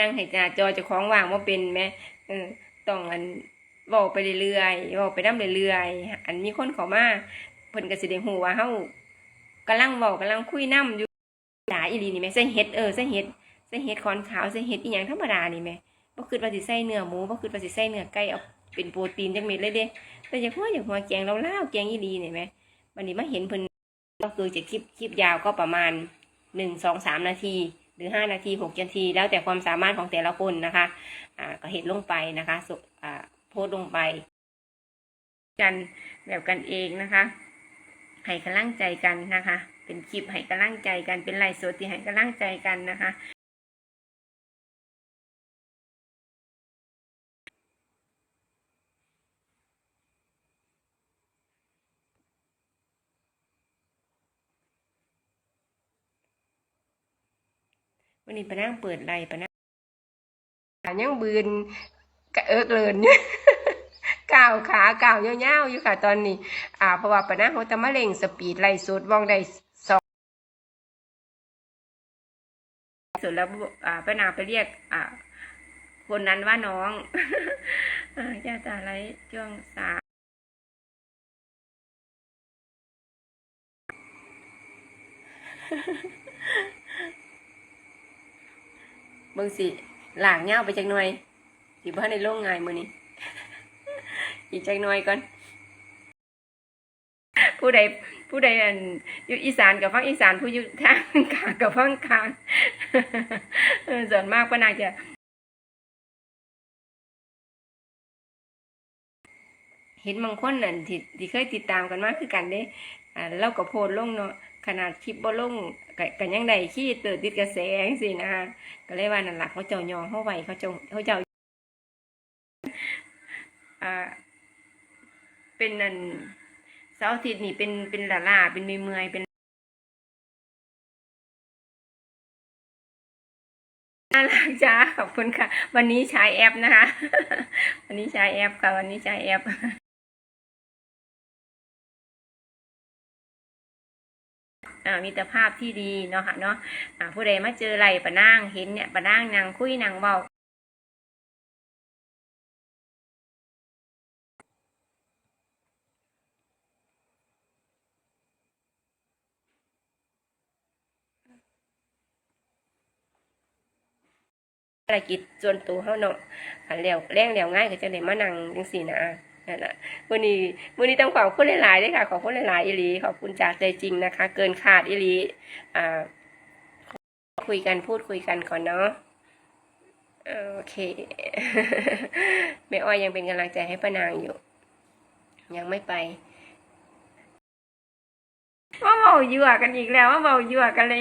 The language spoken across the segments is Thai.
นั่งให้หน้าจอจะคล้องว่างว่าเป็นไหมเออต้องอันเว้าไปเรื่อยๆเว้าไปนำเรื่อยๆอันมีคนเขามาเพิ่นก็สิได้ฮู้ว่าเฮากำลังเว้ากำลังคุยนํอยู่หลายอีหลีนี่แหม่ใส่เฮ็ดเออใส่เฮ็ดใส่เฮ็ดคอนขาวใส่เฮ็ดอีหยังธรรมดานี่แหม่บ่คิดว่าสิใส่เนื้อหมูบ่คิดว่าสิใส่เนื้อไก่เอาเป็นโปรตีนจักเม็ดเลยเด้แต่อย่างหัวอย่างหัวแกงลาวๆแกงอีหลีนี่แหม่วันนี้มาเห็นเพิ่นก็คือจะคลิปคลิปยาวก็ประมาณหนึ่งสองสามนาที หรือห้านาทีหกนาที แล้วแต่ความสามารถของแต่ละคนนะคะอ่าก็เห็นลงไปนะคะสุอ่าโพสลงไป กันแบบกันเองนะคะให้กำลังใจกันนะคะ เป็นคลิปให้กำลังใจกันเป็นไลฟ์สดที่ให้กำลังใจกันนะคะ วันนี้ไปนั่งเปิดไลฟ์ไปนั่งยังบืนกระเอิกเลินอยู่ก้าวขาก้าวยาวๆอยู่ค่ะตอนนี้ อ่าเพราะว่าปะนะเขาจะมาเร่งสปีดไล่สุดว่องได้สองสุดแล้วอ่าป้านาไปเรียก อ่า คนนั้นว่าน้องอ่าจะจะอะไรช่วงสาม เบิ่งสิหลางเงาไปจักหน่อยสิบ่ทันในโรงงานมื้อนี้อีกจักหน่อยก่อน ผู้ใดผู้ใดอยู่อีสานกับฟังอีสานผู้อยู่ทางกลางกับฟังกลางเออส่วนมากก็น่าจะเห็นบางคนนั่นที่ที่เคยติดตามกันมากคือกันเด้อ่าเราก็โพสต์ลงเนาะ ขนาดคลิปบ่ลงก็ก็ยังไดขี้เติดติดกระแสจังซี่นะคะก็เลยว่านั่นล่ะเขาเจ้ายองเฮาไหวเขาเจ้าเขาเจ้าอ่าเป็นนั่นเสาร์อาทิตย์นี่เป็นเป็นหลาๆเป็นเมื่อยเป็นน่ารักจ้าขอบคุณค่ะ วันนี้ใช้แอปนะคะ วันนี้ใช้แอปค่ะวันนี้ใช้แอป อ่ามีแต่ภาพที่ดีเนาะค่ะเนาะอ่าผู้ใดมาเจอไรปะนางเห็นเนี่ยปะนางนางคุยนางเบาภารกิจส่วนตัวเฮาเนาะอันแล้วแรงแล้วง่ายก็จะได้มานั่งจังซี่นะ นั่นน่ะมื้อนี้มื้อนี้ต้องขอบคุณหลายๆด้วยค่ะ ขอบคุณหลายๆอีหลีขอบคุณจากใจจริงนะคะ เกินขาดอีหลีอ่าคุยกันพูดคุยกันก่อนเนาะโอเคแม่อ้อยยังเป็นกำลังใจให้ป้านางอยู่ ยังไม่ไปว่าเมายั่วกันอีกแล้วว่าเมายั่วกันแล้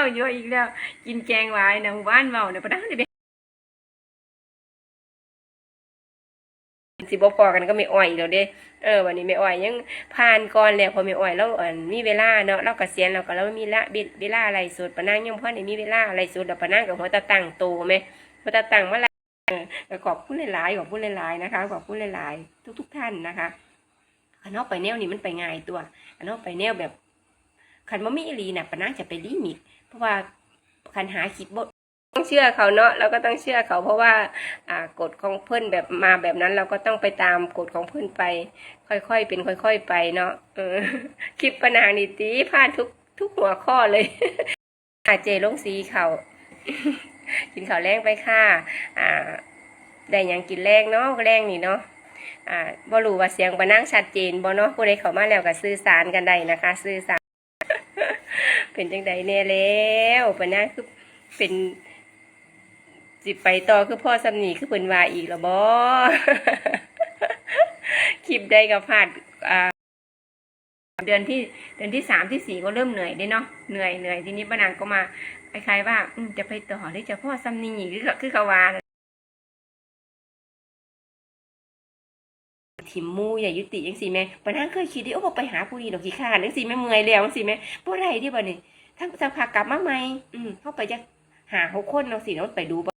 วยั่วอีกแล้ว กินแกงหวายนะหมู่บ้านเมาเนี่ยป้านางนี่ไป สิบพอกันก็ไม่อ้อยแล้วเด้เออวันนี้ไม่อ้อยยังผ่านก่อนแล้วพอไม่อ้อยแล้วอันมีเวลาเนาะเรากเกษียณแล้วก็เรามีละเวลาอะไรสุดปะนางยังพอได้มีเวลาอะไรสุดแล้วปะนางกับหัวตาตั้งโตไหมหัวตาตั้งเมื่อไรเออขอบคุณหลายๆขอบคุณหลายๆนะคะขอบคุณหลายๆทุก ๆ ท่านนะคะขันเอาไปแนวนี้มันไปง่ายตัวขันเอาไปแนวแบบขันว่ามีอีลีน่ะปะนางจะไปลิมิต เพราะว่าขันหาคิดบ ต้องเชื่อเขาเนาะเราก็ต้องเชื่อเขาเพราะว่าอ่ากฎของเพื่อนแบบมาแบบนั้นเราก็ต้องไปตามกฎของเพื่อนไป ค่อยๆเป็นค่อย ๆ ไปเนาะเออคลิปปะนางนี่ตีพลาดทุกทุกหัวข้อเลยอาเจลงสีเขากินข้าวแรงไปค่ะอ่าได้ยังกินแรงเนาะแรงนี่เนาะอ่าบ่รู้ว่าเสียงปะนางชัดเจนบ่เนาะผู้ใดเข้ามาแล้วก็สื่อสารกันได้นะคะ สื่อสาร เป็นจังใดแน่แล้วปนางคือเป็น สิไปต่อคือพ่อสำนีคือเพิ่นว่าอีกแล้วบ่คลิปใดก็พลาดอ่าเดือนที่เดือนที่สามที่สี่ก็เริ่มเหนื่อยได้เนาะเหนื่อยเหนื่อยทีนี้ป้านางก็มาคล้ายๆว่าอืจะไปต่อหรือจะพ่อซ้ำนี่หรือคือเขาว่าทิมมูอย่ายุติยังสิแม่ป้านางเคยคิดดิโอ้ไปหาผู้ดีดอกขี้ข้านยังสิแม่เมื่อยแล้วยังสิแม่บ่ไรที่บ่นี่ถ้าสักพักกลับมาใหมอืมเข้าไปจะหาหกคนเนาะสิเนาะไปดูบอ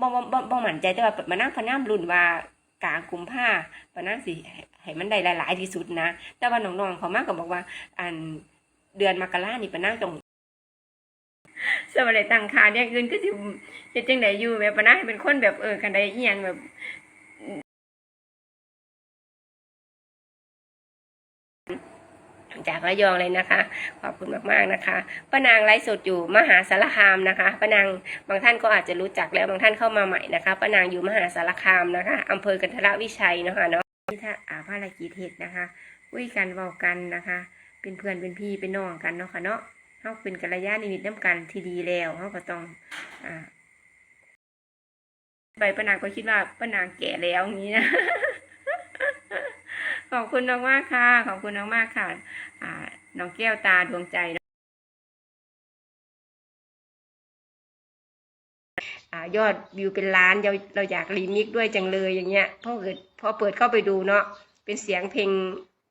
บ่บ่บ่บ่มั่นใจแต่ว่ามานั่งพนามรุ่นว่ากลางกุมภาปานางสิให้มันได้หลายๆที่สุดนะ แต่ว่าน้องๆเขามากก็บอกว่า อันเดือนมกรานี่ปนั่งตรงสมัยตังคาเนี่ยอื่นก็สิเฮ็ดจังไดอยู่แบบปะนะเป็นคนแบบเออกันได้อีหยังแบบ จากระยองเลยนะคะ ขอบคุณมากๆนะคะป้านางไลฟ์สดอยู่มหาสารคามนะคะป้านางบางท่านก็อาจจะรู้จักแล้วบางท่านเข้ามาใหม่นะคะป้านางอยู่มหาสารคามนะคะอำเภอกันทรวิชัยเนาะคะเนาะที่ถ้าอาภารกิจเหตุนะคะคุยกันเว้ากันนะคะ เป็นเพื่อนเป็นพี่เป็นน้องกันเนาะค่ะเนาะเฮาเป็นกัลยาณมิตรน้ำกันที่ดีแล้วเฮาก็ต้องอ่าไปป้านางก็คิดว่าป้านางแก่แล้วอย่างนี้นะ ขอบคุณมากๆค่ะ ขอบคุณมากๆค่ะน้องแก้วตาดวงใจอยอดวิวเป็นล้านเราเราอยากรีมิกซ์ด้วยจังเลยอย่างเงี้ยพอเกิดพอเปิดเข้าไปดูเนาะเป็นเสียงเพลง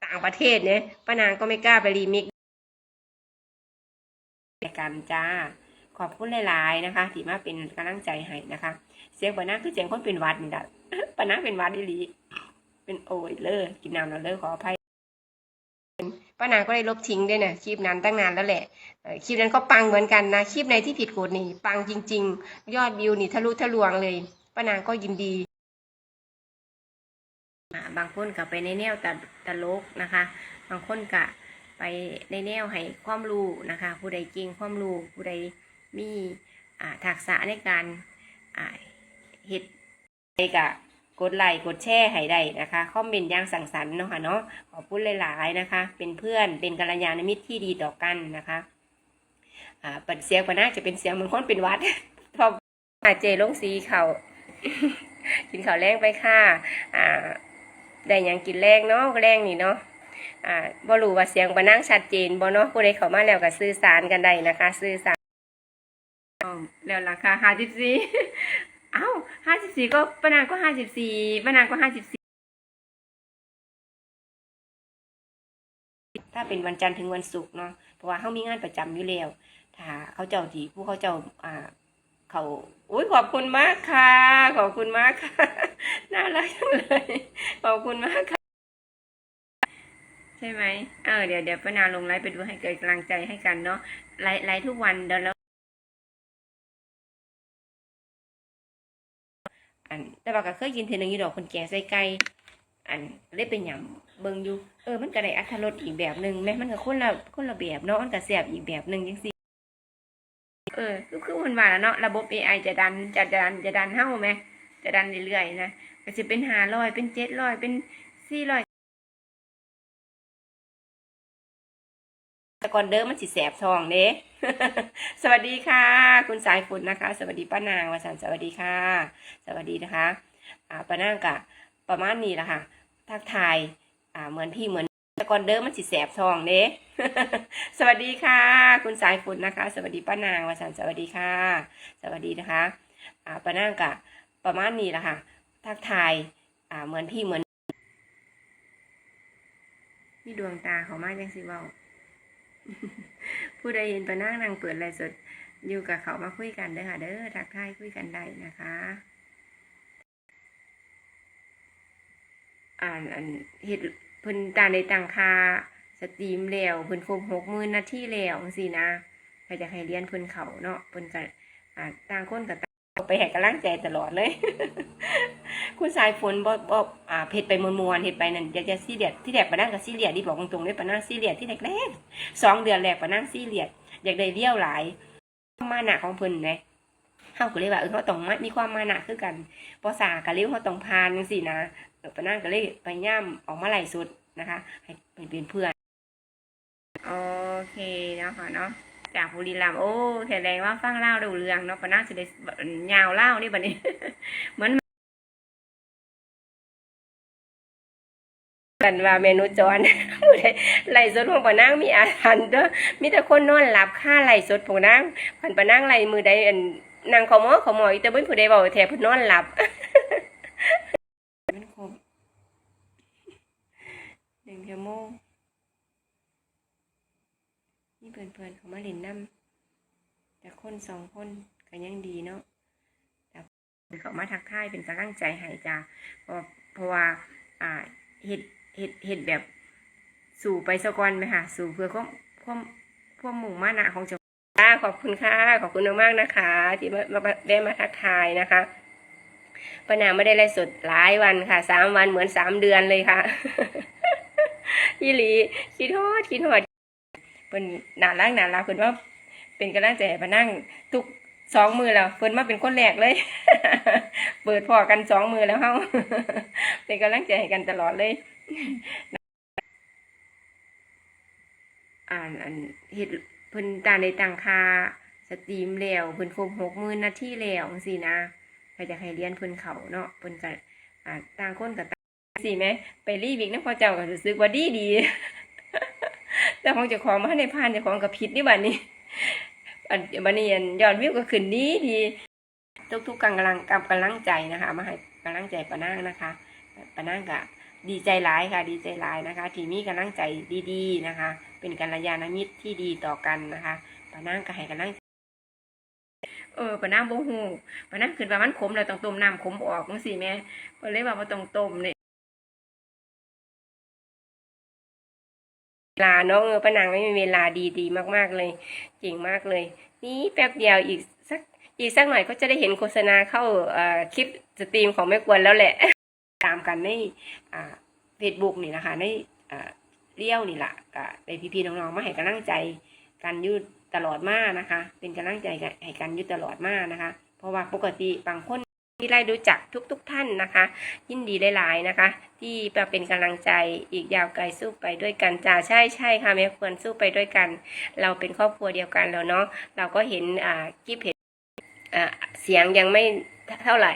ต่างประเทศเนี่ยป้านางก็ไม่กล้าไปรีมิกซ์กันจ้าขอบคุณหลายๆนะคะที่มาเป็นกำลังใจให้นะคะ เสียงป้านางคือเสียงคนเป็นวัดนี่แหละป้านางเป็นวัดอีหลี เป็นโอยเลยกินน้ำแล้วเลยขออภัยป้านางก็ได้ลบทิ้งด้วยนะคลิปนั้นตั้งนานแล้วแหละคลิปนั้นก็ปังเหมือนกันนะคลิปในที่ผิดกฎนี่ปังจริง ๆ ยอดวิวนี่ทะลุทะลวงเลยป้านางก็ยินดีบางคนก็ไปในแนวตะตลกนะคะ บางคนก็ไปในแนวให้ความรู้นะคะ ผู้ใดเก่งความรู้ผู้ใดมีอ่าทักษะในการอ่าเฮ็ดใดก็ กดไลค์กดแชร์ให้ได้นะคะคอมเมนต์ย่างสั่งสรรค์เนาะค่ะเนาะขอบคุณหลายๆนะคะ เป็นเพื่อนเป็นกัลยาณมิตรที่ดีต่อกันนะคะอ่าเปิดเสียงปะนะจะเป็นเสียงเหมือนคนเป็นวัดพออาเจลงสีเขากินข้าวแรงไปค่ะอ่าได้ยังกินแรงเนาะแรงนี่เนาะอ่าบ่รู้ว่าเสียงปะนั่งชัดเจนบ่เนาะผู้ใดเข้ามาแล้วก็สื่อสารกันได้นะคะ สื่อสารแล้วราคาห้าสิบสี่ เอ้าห้าสิบสี่ก็ปนางก็ห้าสิบสี่ปนางก็ห้าสิบสี่ถ้าเป็นวันจันทร์ถึงวันศุกร์เนาะเพราะว่าเขามีงานประจำอยู่แล้วถ้าเขาเจ้าทีผู้เขาเจ้าอ่าเขาอุ้ยขอบคุณมากค่ะ ขอบคุณมากค่ะ น่ารักจังเลยขอบคุณมากค่ะ ใช่ไหมเออเดี๋ยวเดี๋ยวป้านาลงไลฟ์ไปดูให้เกิดกำลังใจให้กันเนาะไลฟ์ไลฟ์ทุกวันเดี๋ยว อัน แต่ว่าก็เคยกินเทอหนึงอยู่ดอกคนแก่ใส่ไก่อันเลยเป็นหยำเบิ่งอยู่เออมันก็ได้อรรรสอีกแบบหนึ่งแม้มันก็คนละคนละแบบเนาะมันก็แสบอีกแบบหนึ่งยังสิเออคือคือมันว่าแล้วเนาะระบบ AI จะดันจะดันจะดันเฮ้าไหมจะดันเรื่อยๆนะก็จะเป็นห้าร้อยเป็นเจ็ดร้อยเป็นสี่ร้อย ก่อนเดิมมันสิแสบทองเด้สวัสดีค่ะ คุณสายฝนนะคะ สวัสดีป้านางวสันต์สวัสดีค่ะ สวัสดีนะคะอ่าป้านางกะประมาณนี้ละค่ะ ทักทายอ่าเหมือนพี่เหมือนแต่ก่อนเดิมมันสิแสบทองเด้สวัสดีค่ะ คุณสายฝนนะคะ สวัสดีป้านางวสันต์สวัสดีค่ะ สวัสดีนะคะอ่าป้านางกะประมาณนี้ละค่ะ ทักทายอ่าเหมือนพี่เหมือนนี่ดวงตาเขามากจังสิว่า ผู้ใดเห็นป้านางนางเปิดไลฟ์สดอยู่กับเขามาคุยกันเด้อค่ะ เด้อทักทายคุยกันได้นะคะ อ่านอันเฮ็ดเพิ่นตาในตังคาสตรีมแล้วเพิ่นครบหกหมื่นนาทีแล้วจังซี่นะก็จะให้เรียนเพิ่นเขาเนาะเพิ่นก็อ่าต่างคนก็ต่าง ไปให้กำลังใจตลอดเลย คุณสายฝนบ่บ่อ่าเฮ็ดไปมวนๆเฮ็ดไปนั่นอยากจะซีเรียสที่แรกปะนั่งก็ซีเรียสที่บอกตรงๆเลยปะนั่งซีเรียสที่แดดแรกสองเดือนแรกปะนั่งซีเรียสอยากได้เลี้ยวหลายความมานะของเพิ่นนะเฮาก็เลยว่าเออเขาต้องมีความมาหนะคือกันภาษาก็เรียกเขาต้องผ่านจังซี่นะเออปะนั่งก็เลยพยายามออกมาไล่สุดนะคะ ให้เป็นเพื่อนโอเคนะคะเนาะ จากบุรีรัมย์โอ้แสดงว่าฟังเล่าดูเรื่องเนาะปะนั่งจะได้ยาวเล่านี่บัดนี้เหมือนกันว่าเมนูจรไหลสดของปะนั่งมีอาถรรเด้อมีแต่คนนอนหลับค่าไหลสดของนางพันปะนั่งไหลมือใดอันนางขอมอขอหมออีแต่เบิ่นผู้ใดบอกแท้เพิ่นอนหลับมันครบหนึ่งชั่วโม งนี่เพื่อนๆเขามาเล่นน้ำแต่คนสองคนก็ยังดีเนาะแต่เขามาทักทายเป็นกำลังใจให้จ้าเพราะเพราะว่าอ่าเห็ดเห็ดเห็ดแบบสู่ไปสะกอนไหมค่ะ สู่เพื่อความความความมุ่งมานะของเจ้าค่ะขอบคุณค่ะ ขอบคุณมากๆนะคะ ที่มาได้มาทักทายนะคะป้านางไม่ได้ไลฟ์สดหลายวันค่ะสามวันเหมือนสามเดือนเลยค่ะยี่หลีคิดฮอดคิดฮอด เป็นหนารักหนารักเพิ่นว่าเป็นกำลังใจให้ป้านั่งทุกสองมือแล้วเพิ่นมาเป็นคนแรกเลย เปิดพอกันสองมือแล้วเฮาเป็นกำลังใจให้กันตลอดเลยอ่านอันเฮ็ดเพิ่นตาในต่างคาสตรีมแล้วเพิ่นครบหกมื่นนาทีแล้วจังซี่นะก็จะให้เรียนเพิ่นเขาเนาะเพิ่นก็อ่าต่างคนก็ต่างสิแหมไปรีวิกนำพ่อเจ้าก็รู้สึกว่าดีดี แต่ของเจ้าของมาให้ในผ่านเจ้าของก็ผิดนี่บัดนี้อันบัดนี้อันยอดวิวก็ขึ้นดีดีทุกๆกำลังกับกำลังใจนะคะ มาให้กำลังใจปานางนะคะปานางก็ดีใจหลายค่ะ ดีใจหลายนะคะ ที่มีกำลังใจดีๆนะคะ เป็นกัลยาณมิตรที่ดีต่อกันนะคะปานางก็ให้กำลังเออปานางบ่ฮู้ปานางคิดว่ามันขมแล้วต้องต้มน้ำขมออกจังซี่แม่เพิ่นเลยว่าบ่ต้องต้มนี่เลาเนาะเออปานางไม่มีเวลาดีๆมากๆเลยเก่งมากเลย นี่แป๊บเดียวอีกสักอีกสักหน่อยก็จะได้เห็นโฆษณาเข้าคลิปสตรีมของแม่กวนแล้วแหละ ตามกันในเฟซบุ๊กนี่นะคะในเลี้ยวนี่แหละก็ได้พี่ๆน้องๆมาให้กำลังใจกันยืดตลอดมานะคะ เป็นกำลังใจให้กันยืดตลอดมานะคะ เพราะว่าปกติบางคน ที่ได้รู้จักทุกๆทท่านนะคะ ยินดีหลาย ๆ นะคะ ที่มาเป็นกำลังใจอีกยาวไกลสู้ไปด้วยกันจ้าใช่ใช่ค่ะแม่ควรสู้ไปด้วยกัน เราเป็นครอบครัวเดียวกันแล้วเนาะเราก็เห็นอ่าคลิปเห็นอ่าเสียงยังไม่เท่าไหร่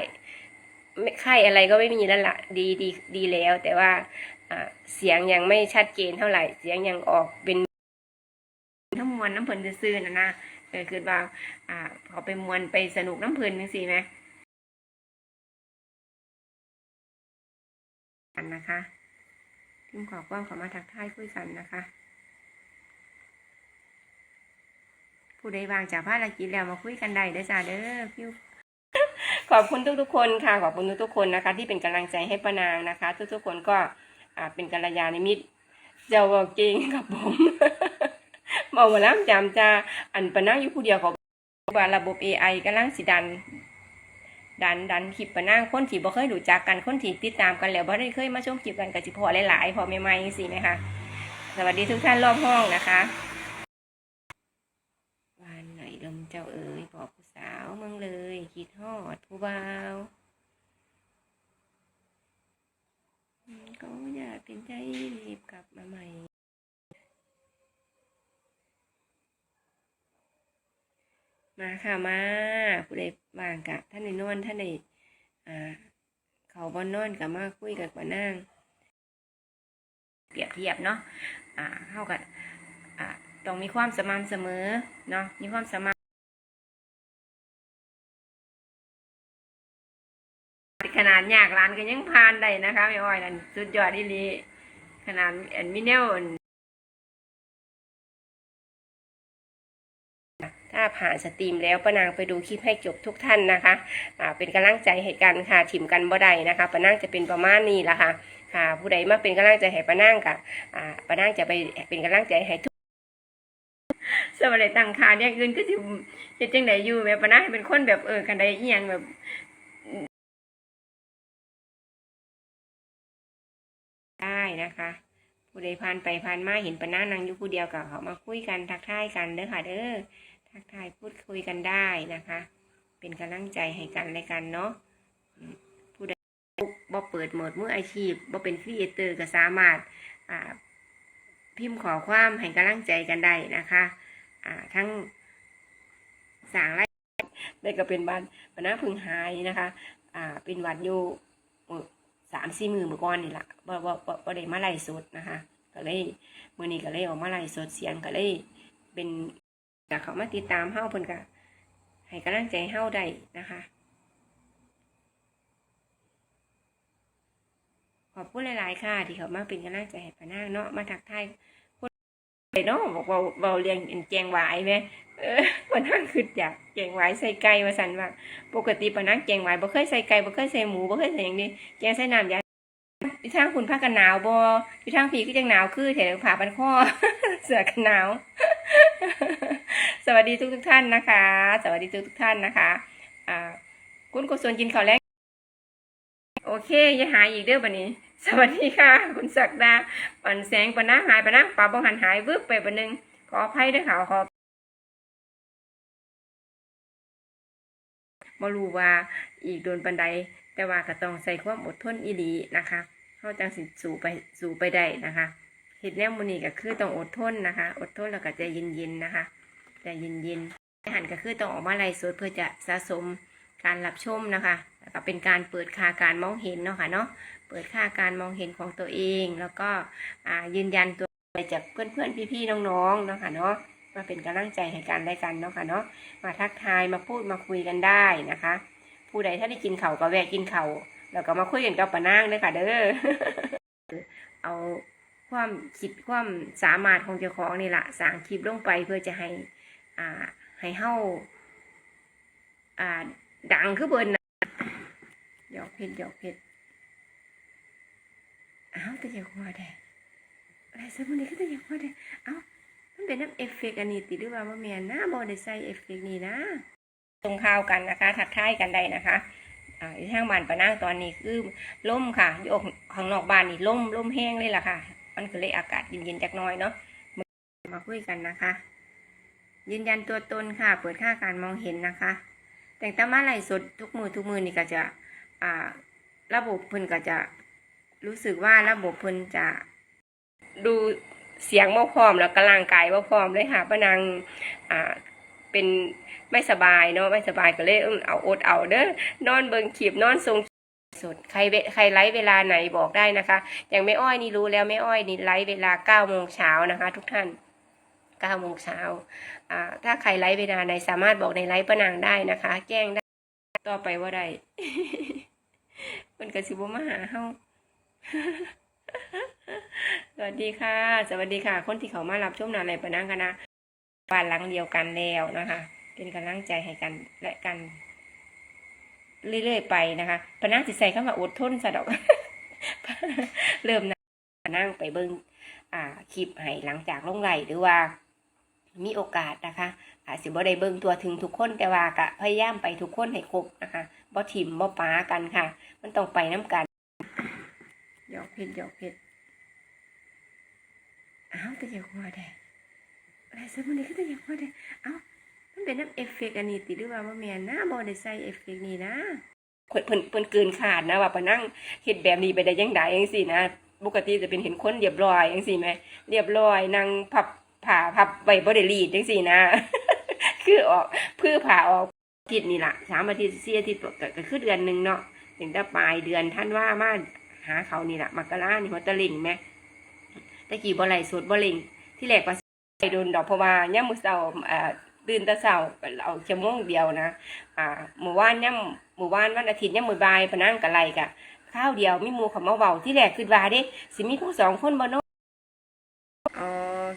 ไม่ไข้อะไรก็ไม่มีแล้วละดีดีดีแล้ว แต่ว่าอ่าเสียงยังไม่ชัดเจนเท่าไหร่ เสียงยังออกเป็นทั้งมวลน้ำเพลินซื่อๆนะนะเออคือว่าอ่าเขาไปมวนไปสนุกน้ำเพลินจังสิไหม กันนะคะพิมขอความขอมาทักทายคุยกันนะคะ ผู้ใดวางจากภารกิจแล้วมาคุยกันได้เด้อจ้าเด้อพิวขอบคุณทุกๆคนค่ะขอบคุณทุกๆคนนะคะ ที่เป็นกำลังใจให้ป้านางนะคะ ทุกๆคนก็อ่าเป็นกัลยาณมิตรเจ้าบอกเก่งกับผมบอกว่าแล้วจำจะอันปนังอยู่ผู้เดียวขาว่าระบบ AI กำลังสิดัน ดันดันคลิปปะนั่งคนที่บ่เคยรู้จักกันคนที่ติดตามกันแล้วบ่ได้เคยมาชมคลิปกันก็สิพอหลายๆพอใหม่ๆสิไหมคะสวัสดีทุกท่านรอบห้องนะคะวานไหนลมเจ้าเอ๋ยบอกผู้สาวมืองเลย คิดฮอดผู้บ่าวก็อยากเป็นใจรีบกลับมาใหม่ มาค่ะมาผู้ใดว่างกะท่านในนอนท่านในอ่าเขาบอนนอนกับมาคุยกับป้านางเปรียบเทียบเนาะอ่าเข้ากับอ่าต้องมีความสม่ำเสมอเนาะมีความสม่ำขนาดยากร้านก็ยังพานได้นะคะไม่อ้อยนั่นสุดยอดอีหลีขนาดอันมิเนลาผ่านสตรีมแล้วป้านางไปดูคลิปให้จบทุกท่านนะคะอ่าเป็นกำลังใจให้กันค่ะถิ่มกันบ่ได้นะคะป้านางจะเป็นประมาณนี้ละค่ะค่ะผู้ใดมาเป็นกำลังใจให้ป้านางกับอ่าป้านางจะไปเป็นกำลังใจให้ทุกสวัสดีตังคาเนี่ยอื่นก็สิเฮ็ดจังไดอยู่แบบป้านางเป็นคนแบบเออกันได้อียังแบบได้นะคะผู้ใดผ่านไปผ่านมาเห็นปะหน้านางอยู่ผู้เดียวกับเขามาคุยกันทักทายกันเด้อค่ะเด้อ ทักทายพูดคุยกันได้นะคะ เป็นกำลังใจให้กันและกันเนาะผู้ใดบ่เปิดโหมดมืออาชีพบ่เป็นครีเอเตอร์ก็สามารถพิมพ์ขอความให้กำลังใจกันได้นะคะทั้งสางรายได้ก็เป็นบ้านปะหน้าพึ่งหายนะคะอ่าเป็นวัดอยู่สามสี่มือเมื่อก่อนนี่แหละบ่บ่บ่ได้มาไล่สดนะคะ ก็เลยมื้อนี้ก็เลยออกมาไล่สดเสียงก็เลยเป็น จากเขามาติดตามเฮ้าเพิ่นก็ให้กำลังใจเฮ้าได้นะคะ ขอบคุณหลายๆค่ะ ที่เขามาเป็นกำลังใจให้ปานางเนาะมาทักทายคนไปเนาะบอกว่าเบาเรียงแกงหวายไหมเออปานางคืออยากแกงหวายใส่ไก่ว่าซั่นว่าปกติปานางแกงหวายบ่เคยใส่ไก่บ่เคยใส่หมูบ่เคยใส่หยังนี่แกงใส่น้ำยาพี่ทางคุณผ้ากันหนาวบ่พี่ทางพีก็จังหนาวคือแถวผ้าพันคอเสือกันหนาว สวัสดีทุกทุกท่านนะคะ สวัสดีทุกทุกท่านนะคะอ่าคุณกุศลกินข้าวแรกโอเคอย่าหายอีกเด้อบันนี้ สวัสดีค่ะ คุณศักดาปันแสงปะนะหายปะนะปลาบงหันหายวืบไปปะนึงขออภัยด้วยค่ะขอมารู้ว่าอีกโดนปันใด แต่ว่าก็ต้องใส่ความอดทนอีหลีนะคะเข้าจังสิสู่ไปสู่ไปได้นะคะเห็ดแนวมูนี่ก็คือต้องอดทนนะคะ อดทนแล้วก็ใจเย็นๆนะคะ ใจเย็นๆหันก็คือต้องออกมาไล่สดเพื่อจะสะสมการรับชมนะคะแล้วก็เป็นการเปิดค่าการมองเห็นเนาะค่ะเนาะ เปิดค่าการมองเห็นของตัวเอง แล้วก็ยืนยันตัวไปจากเพื่อนๆพี่ๆน้องๆเนาะค่ะเนาะมาเป็นกำลังใจให้กันได้กันเนาะค่ะเนาะ มาทักทายมาพูดมาคุยกันได้นะคะ ผู้ใดถ้าได้กินเขาก็แวะกินเขาแล้วก็มาคุยกันกับปะนางเลยค่ะเด้อ เอาความคิดความสามารถของเจ้าของนี่แหละสร้างคลิปลงไปเพื่อจะให้ อ่าให้เฮาอ่า ดังคือเบิร์นนะหยอกเพชรหยอกเพชรอ้าวแต่อยากว่าได้อะไรสักวันนี้ก็แต่อยากว่าได้เอ้ามันเป็นน้ำเอฟเฟกต์อันนี้ติดหรือว่าบ่แม่นนะบ่ได้ใส่เอฟเฟกต์นี่นะตรงข้าวกันนะคะ ทักทายกันได้นะคะอ่าอยู่ทางบ้านปะนางตอนนี้คือล่มค่ะอยู่ข้างนอกบ้านนี่ล่มล่มแห้งเลยล่ะค่ะ มันก็เลยอากาศเย็นๆจักน้อยเนาะมาคุยกันนะคะ ยืนยันตัวตนค่ะ เปิดค่าการมองเห็นนะคะ แต่งแต่มาไหลสดทุกมือทุกมือนี่ก็จะอ่าระบบเพิ่นก็จะรู้สึกว่าระบบเพิ่นจะดูเสียงบ่พร้อมแล้วก็ร่างกายบ่พร้อมเลยค่ะปะนางอ่าเป็นไม่สบายเนาะไม่สบายก็เลยเอาอดเอาเด้อนอนเบิ่งคลิปนอนทรงสดใครเใครไลฟ์เวลาไหนบอกได้นะคะ อย่างแม่อ้อยนี่รู้แล้วแม่อ้อยนี่ไลฟ์เวลาเก้าโมงเช้านะคะ ทุกท่าน เก้าโมงเช้าอ่าถ้าใครไลฟ์เวลาไหนสามารถบอกในไลฟ์ประนางได้นะคะ แจ้งได้ต่อไปว่าได้มันกระสิบมาหาเฮาสวัสดีค่ะ สวัสดีค่ะ คนที่เขามารับชมนาในประนังกันนะบ้านหลังเดียวกันแล้วนะคะ เป็นกำลังใจให้กันและกัน เรื่อยๆไปนะคะพนังจิตใจเข้ามาอดทนสะดอก เริ่มนะนั่งไปเบิ้งอ่าคลิปให้หลังจากลงไหลหรือว่า มีโอกาสนะคะอาจสิบ่ได้เบิ่งตัวถึงทุกคนแต่ว่ากะพยายามไปทุกคนให้ครบนะคะบ่ถิ่มบ่ป้ากันค่ะ มันต้องไปน้ำกันหยอกเพชรหยอกเพชรอ้าวแต่อยากว่าได้อะไรสักวันนี้ก็แต่อยากว่าได้เอ้ามันเป็นน้ำเอฟเฟกต์อันนี้ติดหรือว่าบ่แม่นนะบ่ได้ใส่เอฟเฟกต์นี่นะเพิ่นเพิ่นเพิ่นเกินขาดนะว่าไปนั่งเฮ็ดแบบนี้ไปได้ยังไงจังซี่นะปกติจะเป็นเห็นคนเรียบร้อยจังซี่ไหมเรียบร้อยนั่งพับ ผ่าพับไว้บ่ได้รีดจังซี่นะ คือออกเพื่อผ่าออกอาทิตย์นี่ละสามอาทิตย์สี่อาทิตย์ก็ก็คือเดือนหนึ่งเนาะถึงแต่ปลายเดือนท่านว่ามาหาเขานี่ละมักรานี่หัวตะลิงไหมตะกี้บ่ไหลสุดบ่ลิงที่แรกว่าไปโดนดอกพราะว่ย่ามมื้อเช้าอ่าตื่นต่เช้าเอาชั่วโมงเดียวนะอ่าหมู่บ้านย่ามหมู่บ้านวันอาทิตย์ย่ามมื้อบายพนังกะไลกะข้าวเดียวไมีหมู่เขมาเว้าที่แรกคือว่าเด้สิมีผู้สองคนบ่เน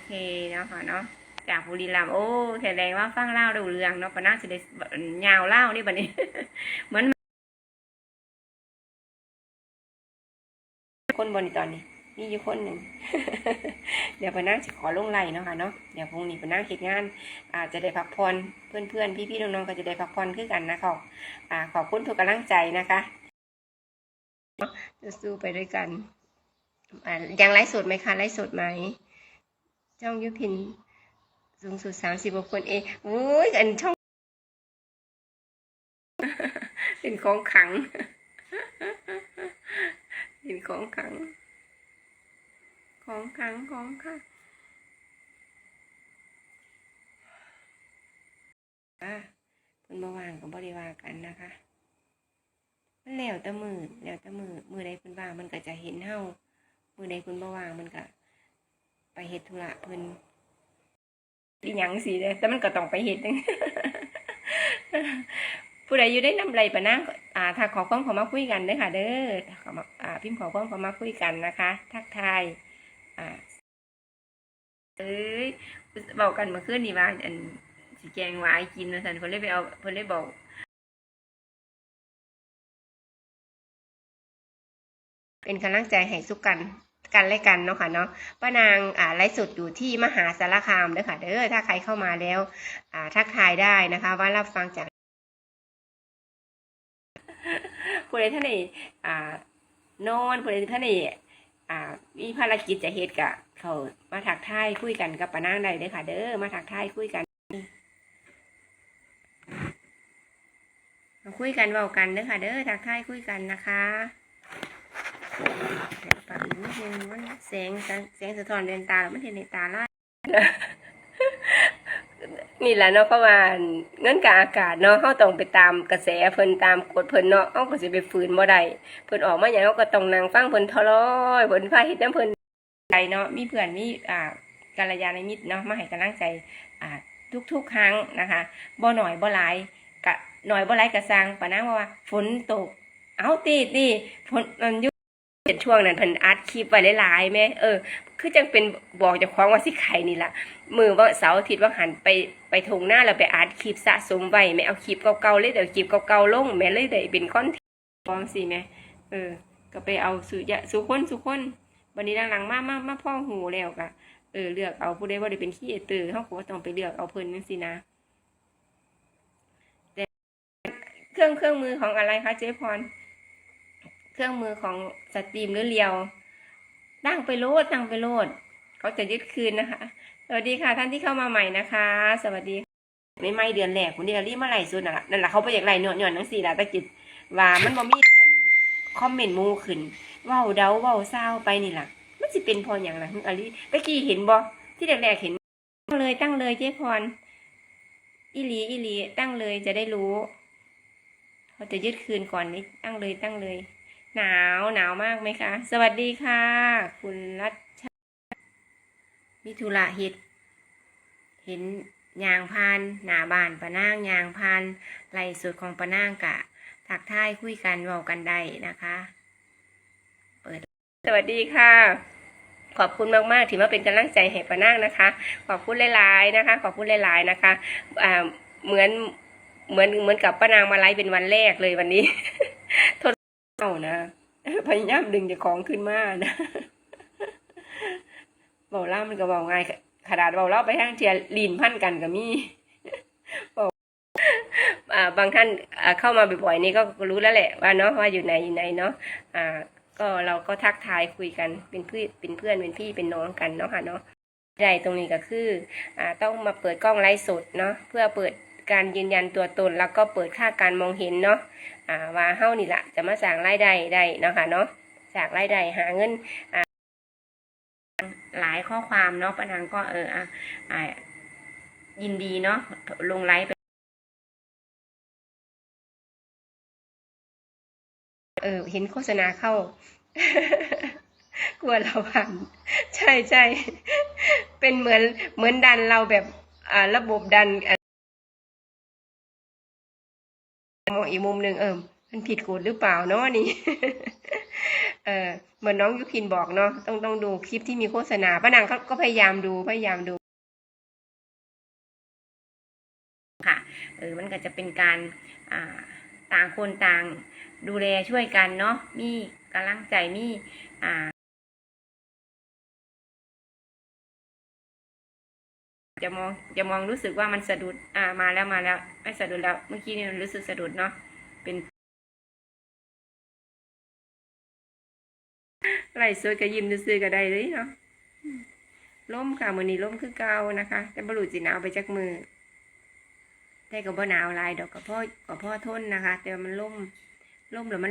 เคเนาะค่ะเนาะจากบุรีรัมย์โอ้แสดงว่าฟังเล่าวดูเรื่องเนาะปน่าจะได้ยาวเล่าวนี่บัดนี้เหมือนคนบนตอนนี้มีอยู่คนหนึ่ง เดี๋ยวปะน่าจะขอลงไล่เนาะค่ะเนาะ เดี๋ยวพรุ่งนี้ปะน่าเฮ็ดงาน อาจจะได้พักผ่อน เพื่อนเพื่อนพี่พี่ๆน้องๆก็จะได้พักผ่อนคือกันนะขอบอ่าขอบคุณทุกกำลังใจนะคะจะสู้ไปด้วยกันอ่ายังไลฟ์สดไหมคะไลฟ์สดไหม ช่องยุพินสูงสุดสามสิบกว่าคนเองโอ้ยอันช่อง เป็นของขัง เป็นของขัง ของขังของขังอะเป็นบาวางกับบริวากันนะคะมันแล้วแต่มือแล้วแต่มือมือใดเพิ่นว่างมันก็จะเห็นเฮามือใดเพิ่นบ่ว่างมันก็ ไปเฮ็ดธุระเพิ่นอีหยังสิเด้แต่มันก็ต้องไปเฮ็ดจังผู้ใดอยู่ได้นำไรปะนะอ่าถ้าขอความขอมาคุยกันเด้อค่ะ เด้อขอมาอ่า พิมพ์ขอความขอมาคุยกันนะคะ ทักทายอ่าเอ้ยเบากันเมื่อคืนนี่ว่าอันสิแกงหวายกินนะสันเพิ่นเลยไปเอาเพิ่นเลยบอกเป็นกำลังใจให้สุกกัน กันและกันเนาะค่ะเนาะป้านางอ่าไลฟ์สดอยู่ที่มหาสารคามเด้อค่ะเด้อถ้าใครเข้ามาแล้วอ่าทักทายได้นะคะว่ารับฟังจากผู้ใดท่านใดอ่านอนผู้ใดท่านใดอ่ามีภารกิจจะเฮ็ดกะเขามาทักทายคุยกันกับป้านางได้เด้อค่ะ เด้อมาทักทายคุยกันมาคุยกันเว้ากันเด้อค่ะ เด้อทักทายคุยกันนะคะ ปรับอีกนิดนึงมันแสงแสงสะท้อนเดินตาแล้วมันเห็นในตาล่านี่แหละเนาะเพราะว่าเงินกับอากาศเนาะเฮาต้องไปตามกระแสเพิ่นตามกฎเพิ่นเนาะเฮาก็สิไปฝืนบ่ได้เพิ่นออกมาหยังเฮาก็ต้องนั่งฟังเพิ่นทะเลาะเพิ่นพาเฮ็ดน้ำเพิ่นใจเนาะมีเพื่อนมีอ่ากัลยาณมิตรเนาะมาให้กำลังใจอ่าทุกๆ ครั้งนะคะบ่หน่อยบ่หลายกะหน่อยบ่หลายกะสร้างปะนะว่าฝนตกเอาตีตีฝนมันยู่ เป็นช่วงนั้นเพิ่นอัดคลิปไว้หลายๆแม่เออ คือจังเป็นบอกเจ้าของว่าสิไข่นี่ละมือว่าเสาร์อาทิตย์ว่าหันไปไปทงหน้าแล้วไปอัดคลิปสะสมไว้แม่เอาคลิปเก่าๆเลยเดี๋ยวคลิปเก่าๆลงแม่เลยได้เป็นคอนทฟ้องสิแม่เออ ก็ไปเอาสุยะสุคนสุคนวันนี้หลังๆมามามาพ่อหูแล้วก็เออเลือกเอาผู้ใดว่าได้เป็นขี้เอเตอร์เขาก็บ่ต้องไปเลือกเอาเพิ่นนั่นสินะแต่เครื่องเครื่องมือของอะไรคะเจ๊พร เครื่องมือของสตรีมหรือเลียวตั้งไปโลดตั้งไปโลดเขาจะยึดคืนนะคะ สวัสดีค่ะท่านที่เข้ามาใหม่นะคะ สวัสดีไม่ไม่เดือนแรกคุณเดียรีบมาไหลสุดน่ะนั่นแหละเขาไปอยากไหลหนวดหย่อนทั้งสี่ละตะกิดว่ามันบ่มีคอมเมนต์มูขึ้นว้าเดาว้าเศร้าไปนี่แหละมันสิเป็นพออย่างไรอลิตะกี้เห็นบ่ที่แรกๆเห็น ตั้งเลยตั้งเลยเจ๊พรอีหลีอีหลีตั้งเลยจะได้รู้เขาจะยึดคืนก่อนนี่ตั้งเลยตั้งเลย หนาวหนาวมากไหมคะ สวัสดีค่ะ คุณรัชมิถุระเห็ดเห็นยางพานหนาบานปะนางยางพานไหลสุดของปะนางกะทักทายคุยกันเว้ากันได้นะคะ เปิด สวัสดีค่ะ ขอบคุณมากๆที่มาเป็นกำลังใจให้ปะนางนะคะ ขอบคุณหลายๆนะคะ ขอบคุณหลายๆนะคะเหมือนเหมือนเหมือนกับปะนางมาไลฟ์เป็นวันแรกเลยวันนี้ ทด เอานะพยายามดึงจ้าของขึ้นมานะเบาเล่ามันก็เบาง่ายขนาดเบาเล่าไปทางเทียลีนพันกันกับมีบอกบางท่านเข้ามาบ่อยๆนี่ก็รู้แล้วแหละว่าเนาะว่าอยู่ไหนอยู่ไหนเนาะอ่า ก็เราก็ทักทายคุยกันเป็นเพื่อนเป็นเพื่อนเป็นพี่เป็นน้องกันเนาะค่ะเนาะใดตรงนี้ก็คืออ่าต้องมาเปิดกล้องไลฟ์สดเนาะเพื่อเปิด การยืนยันตัวตน แล้วก็เปิดค่าการมองเห็นเนาะอ่าว่าเฮานี่ละจะมาสร้างรายได้ได้เนาะค่ะเนาะสร้างรายได้หาเงินอ่าหลายข้อความเนาะปะนางก็เอออะอ่ายินดีเนาะลงไลฟ์ไปเออเห็นโฆษณาเข้ากลัวเราพันใช่ใช่เป็นเหมือนเหมือนดันเราแบบอ่าระบบดัน มองอีกมุมหนึ่งเออมันผิดกฎหรือเปล่าเนาะนี่เออเหมือนน้องยุพินบอกเนาะต้องต้องดูคลิปที่มีโฆษณาป้านางก็ก็พยายามดูพยายามดูค่ะเออมันก็จะเป็นการอ่าต่างคนต่างดูแลช่วยกันเนาะมีกำลังใจมีอ่า จะมองจะมองรู้สึกว่ามันสะดุด อ่ามาแล้วมาแล้วไม่สะดุดแล้ว เมื่อกี้นี่มันรู้สึกสะดุดเนาะเป็นไหลสวยก็ยิ้มซื่อก็ได้เลยเนาะล่มค่ะมือนี้ล่มคือเก่านะคะ แต่บรูสิหนาวไปจากมือแต่ก็บ่หนาวลายดอกกับพ่อกับพ่อทนนะคะ แต่มันล่มล่มแล้วมัน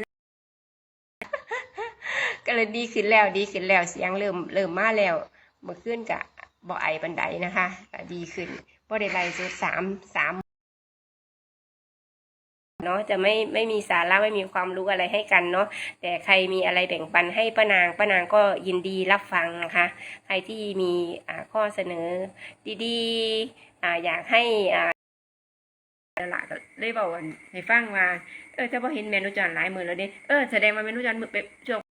ก็เลยดีขึ้นแล้วดีขึ้นแล้วเสียงเริ่มเริ่มมาแล้วเมื่อคืนกะ บ่ไอบันไดนะคะก็ดีขึ้นบ่ได้ไล่สุดสามสามเนาะจะไม่ไม่มีสาระไม่มีความรู้อะไรให้กันเนาะแต่ใครมีอะไรแบ่งปันให้ป้านางป้านางก็ยินดีรับฟังนะคะ ใครที่มีอ่าข้อเสนอดีๆอ่าอยากให้อ่าลาดได้บอกว่าให้ฟังว่าเออจะพอเห็นเมนูจานหลายมือแล้วเด้เออแสดงว่าเมนูจานมือไปช่วง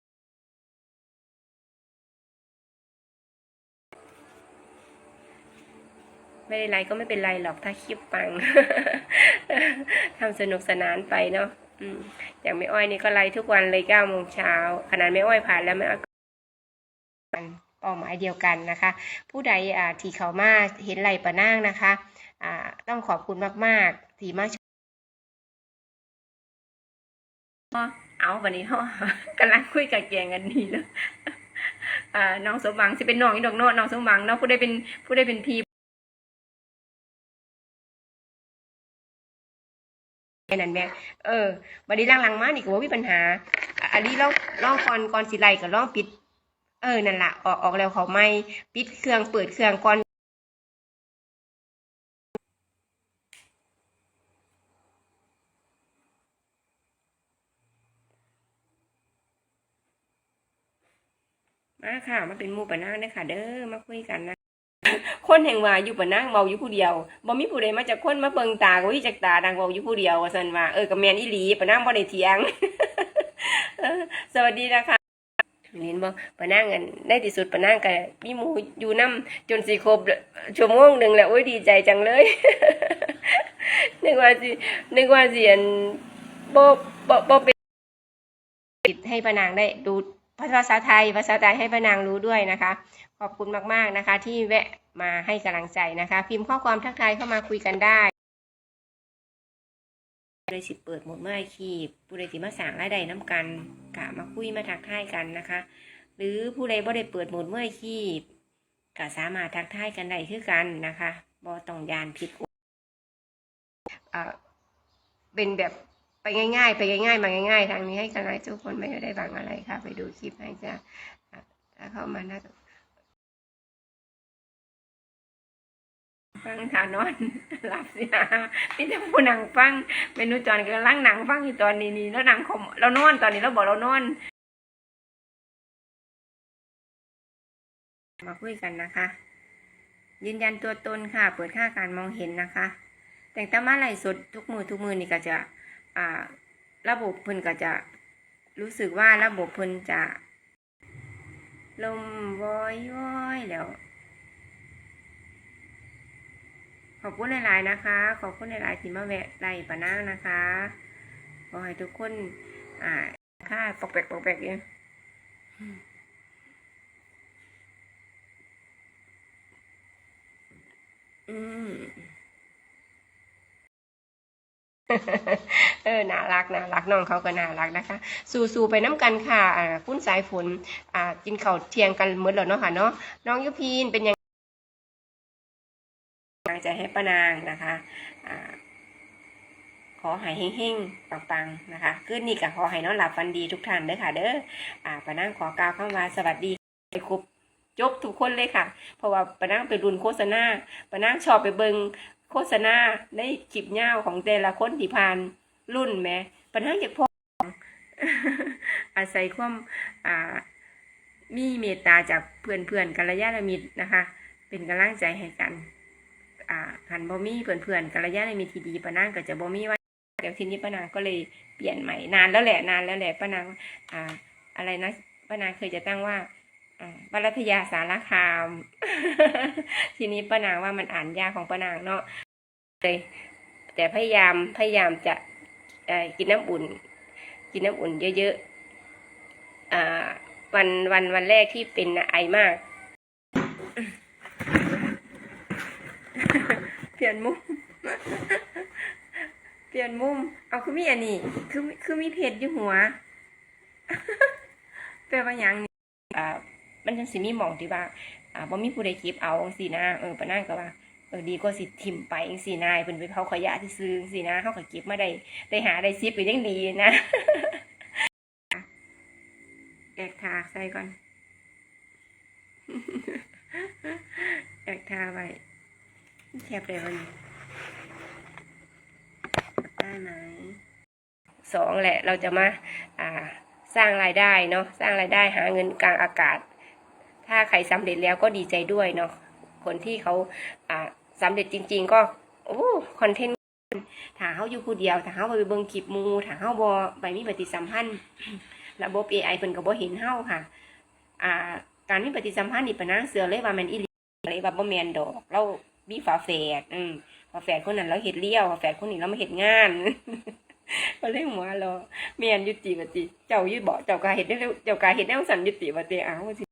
ไม่ได้ไลค์ก็ไม่เป็นไรหรอกถ้าคลิปปังทำสนุกสนานไปเนาะอือย่างไม่อ้อยนี่ก็ไลค์ทุกวันเลยเก้าโมงเช้าขนาดไม่อ้อยผ่านแล้วไม่อ้อยเป้าหมายเดียวกันนะคะ ผู้ใดอ่าที่เขามาเห็นไหลปะนางนะคะอ่าต้องขอบคุณมากๆที่มาชมเอาวันนี้เขากำลังคุยกับแกงกันดีแล้วน้องสมหวังสิเป็นน้องอีดอกนาะน้องสมหวังเนาะผู้ใดเป็นผู้ใดเป็นพี แค่นั้นแม่ เออบัดนี้ล่างๆมานี่ก็บ่มีปัญหา อันนี้ล่องล่องก่อนก่อนสิไล่ก็ลองปิด เออ นั่นละออกออกแล้วเขาไม่ปิดเครื่องเปิดเครื่องก่อนมาค่ะ มาเป็นมูปะนางเด้อค่ะ เด้อ มาคุยกันนะ คนแห่งว่าอยู่ปะนางเมาอยู่ผู้เดียวบ่มีผู้ใดมาจากคนมาเบิ่งตาก็วิจักตาดังเว้าอยู่ผู้เดียวว่าซั่นว่าเออก็แม่นอีหลีปะนางบ่ได้เถียงสวัสดีนะคะเห็นบ่ปะนางกันได้ที่สุดปะนางก็มีหมูอยู่นํจนสิครบชั่วโมงหนึ่งแล้วโอ้ยดีใจจังเลยนึกว่าสินึกว่าสิอันบ่บ่บ่เป็นให้ปะนางได้ดูภาษาไทยภาษาไทยให้ปะนางรู้ด้วยนะคะ ขอบคุณมากๆนะคะ ที่แวะมาให้กำลังใจนะคะ พิมพ์ข้อความทักทายเข้ามาคุยกันได้เลยสิเปิดหมดเมื่อคีบผู้ใดสิมาสั่งรายได้น้ำกันกะมาคุยมาทักทายกันนะคะ หรือผู้ใดบ่ได้เปิดหมดเมื่อคีบก็สามารถทักทายกันได้คือกันนะคะบ่ต้องยานผิดอ่าเป็นแบบไปง่าย ๆ ไปง่ายๆ มาง่าย ๆ ทางนี้ให้กันไลทุกคนไม่ได้บังอะไรค่ะ ไปดูคลิปให้จ้ะถ้าเข้ามานะ ฟังทานอนหลับสิฮะพี่จะผู้นั่งฟังเมนูจอนกำลังหนังฟังอยู่ตอนนี้นี่แล้วหนังขมเรานอนตอนนี้เราบอกเรานอน มาคุยกันนะคะ ยืนยันตัวตนค่ะ เปิดค่าการมองเห็นนะคะ แต่งตามาไหลฟ์สดทุกมือทุกมือนี่ก็จะอ่าระบบเพิ่นก็จะรู้สึกว่าระบบเพิ่นจะ ลมวอยว้อยแล้ว ขอบคุณหลาย ๆ นะคะ ขอบคุณหลาย ๆ ที่มาแวะไล่ปะนางนะคะ ขอให้ทุกคน อ่า ค่าปอกแปกปอกแปกเอยู่อืมเออ น่ารัก น่ารัก น้องเขาก็น่ารักนะคะ สู้ๆไปน้ำกันค่ะ อ่า คุณสายฝน อ่า กินข้าวเที่ยงกันเหมือนแล้วเนาะค่ะเนาะ น้องยุพีนเป็นยัง ลังใจให้ป้านางนะคะอขอให้เฮงๆปังๆนะคะคืนนี้ก็ขอให้นอนหลับฝันดีทุกท่านเด้อค่ะ เด้ออ่าป้านางขอกล่าวคำว่าสวัสดีไปครบจบทุกคนเลยค่ะ เพราะว่าป้านางไปรุนโฆษณาป้านางชอบไปเบิงโฆษณาในคลิปยาวของแต่ละคนที่ผ่านรุ่นแม่ป้านางอยากพออาศัยความอ่ามีเมตตาจากเพื่อนๆกัลยาณมิตรนะคะ เป็นกำลังใจให้กัน อ่าคันบ่มีเพื่อนๆกัลยาณมิตรที่ดีป้านางก็จะบ่มีว่าเดี๋ยวทีนี้ป้านางก็เลยเปลี่ยนใหม่นานแล้วแหละนานแล้วแหละป้านางอ่า อะไรนะป้านางเคยจะตั้งว่าอ่าวัรัทยาสารคาม ทีนี้ป้านางว่ามันอ่านยากของป้านางเนาะเลยแต่พยายามพยายามจะกินน้ำอุ่น กินน้ำอุ่นเยอะๆอ่าวันวันวันแรกที่เป็นไอมาก เป ลี่ยนมุม เปลี่ยนมุม เอาคือมีอันนี้ คือคือมีเพชรอยู่หัวแปลว่าหยังนี่อ่า มันจังสิมีหมองที่ว่า อ่าบ่มีผู้ใดเก็บเอาจังซี่นะเออปะนางก็ว่าเออดีกว่าสิทิ่มไปจังซี่นะให้เพิ่นไปเผาขยะที่ซื้อจังซี่นะเฮาก็เก็บมาได้ได้หาได้ซิปก็ยังดีนะแอกทาใส่ก่อนแอกทาไว้ แคบได้บ่นี่ได้ไหมสองแหละเราจะมาอ่าสร้างรายได้เนาะสร้างรายได้หาเงินกลางอากาศ ถ้าใครสำเร็จแล้วก็ดีใจด้วยเนาะคนที่เขาอ่าสำเร็จจริง ๆ ก็โอ้คอนเทนต์ถ้าเขาอยู่ผู้เดียวถ้าเขาไปเบิ่งคลิปมูถ้าเขาบอไปมีปฏิสัมพันธ์ระบบ AI เพิ่นก็บ่เห็นเฮาค่ะ อ่า การมีปฏิสัมพันธ์นี่ปะนางเสือเลยว่าแมันอีหลีเลยว่าบ่แมนดอกเรา มีฝาแฝดอืมฝาแฝดคนนั้นเราเห็ดเลี้ยวฝาแฝดคนนี้เราไม่เห็ดงานก็เลยหัวเราเมียนยุติบัดติเจ้ายืดเบ่เจ้ากาเห็ดได้เจ้ากาเห็ดแนวสันยุติบัติอ้าวสิ